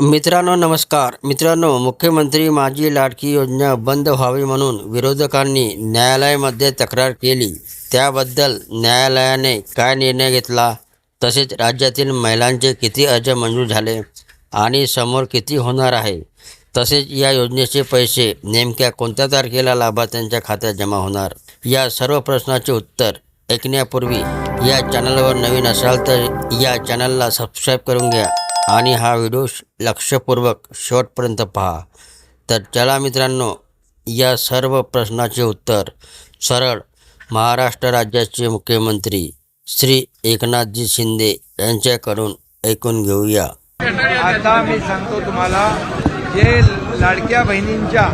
मित्रांनो नमस्कार. मित्रांनो मुख्यमंत्री माझी लाडकी योजना बंद व्हावी म्हणून विरोधकांनी न्यायालयामध्ये तक्रार केली. त्याबद्दल न्यायालयाने काय निर्णय घेतला? तसेच राज्यातील महिलांचे किती अर्ज मंजूर झाले आणि समोर किती होणार आहे? तसेच या योजनेचे पैसे नेमक्या कोणत्या तारखेला लाभार्थ्यांच्या खात्यात जमा होणार? या सर्व प्रश्नाचे उत्तर ऐकण्यापूर्वी या चॅनलवर नवीन असाल तर या चॅनलला सबस्क्राईब करून घ्या. आणि हा व्हिडिओ लक्षपूर्वक शेवटपर्यंत पहा. तर चला मित्रांनो या सर्व प्रश्नाचे उत्तर. सरळ महाराष्ट्र राज्याचे मुख्यमंत्री श्री एकनाथजी शिंदे यांच्याकडून ऐकून घेऊया. आता मी सांगतो तुम्हाला जे लाडक्या बहिणींच्या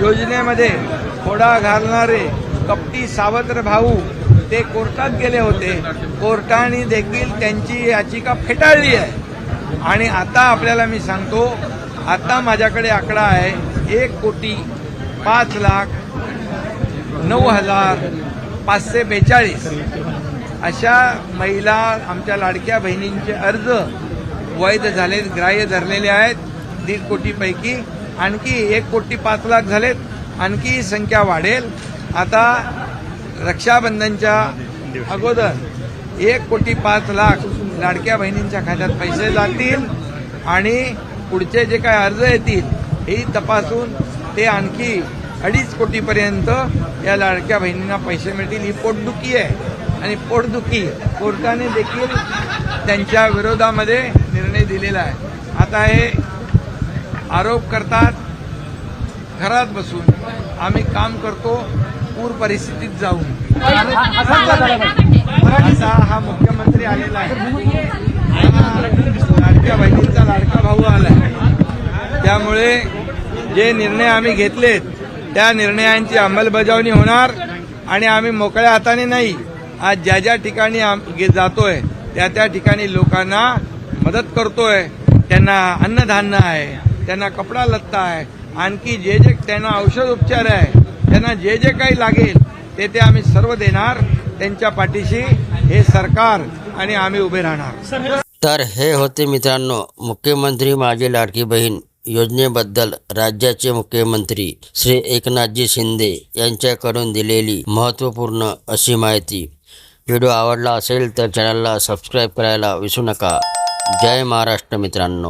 योजनेमध्ये खोडा घालणारे कपटी सावत्र भाऊ ते कोर्टात गेले होते. कोर्टाने देखील त्यांची याचिका फेटाळली आहे. आणि आता आपल्याला मी सांगतो आता माझ्याकडे आकडा आहे एक कोटी पाच लाख नऊ हजार पाचशे बेचाळीस. अशा महिला आमच्या लाडक्या बहिणींचे अर्ज वैध झालेत ग्राह्य धरलेले आहेत दीड कोटीपैकी. आणखी एक कोटी पाच लाख झालेत आणखी ही संख्या वाढेल. आता रक्षाबंधनच्या अगोदर एक कोटी पाच लाख लाडक्या बहिणींच्या खात्यात पैसे जातील आणि पुढचे जे काय अर्ज येतील हे तपासून ते आणखी अडीच कोटीपर्यंत या लाडक्या बहिणींना पैसे मिळतील ही पोटदुखी आहे आणि पोटदुखी कोर्टाने देखील त्यांच्या विरोधामध्ये निर्णय दिलेला आहे आता हे आरोप करतात घरात बसून आम्ही काम करतो पूर परिस्थितीत जाऊन आता हा मुख्यमंत्री आलेला आहे. लाडक्या बहिणींचा लाडका भाऊ आलाय. त्यामुळे जे निर्णय आम्ही घेतलेत त्या निर्णयांची अंमलबजावणी होणार आणि आम्ही मोकळ्या हाताने नाही आज ज्या ज्या ठिकाणी आम- जातोय त्या त्या ठिकाणी लोकांना मदत करतोय. त्यांना अन्नधान्य आहे त्यांना कपडा लत्ता आहे आणखी जे जे त्यांना औषध उपचार आहे त्यांना जे जे काही लागेल ते ते आम्ही सर्व देणार. त्यांच्या पाठीशी हे सरकार आणि आम्ही उभे राहणार. तर हे होते मित्रांनो मुख्यमंत्री माझी लाडकी बहीण योजनेबद्दल राज्याचे मुख्यमंत्री श्री एकनाथजी शिंदे यांच्याकडून दिलेली महत्त्वपूर्ण अशी माहिती. व्हिडिओ आवडला असेल तर चॅनलला सबस्क्राईब करायला विसरू नका. जय महाराष्ट्र मित्रांनो.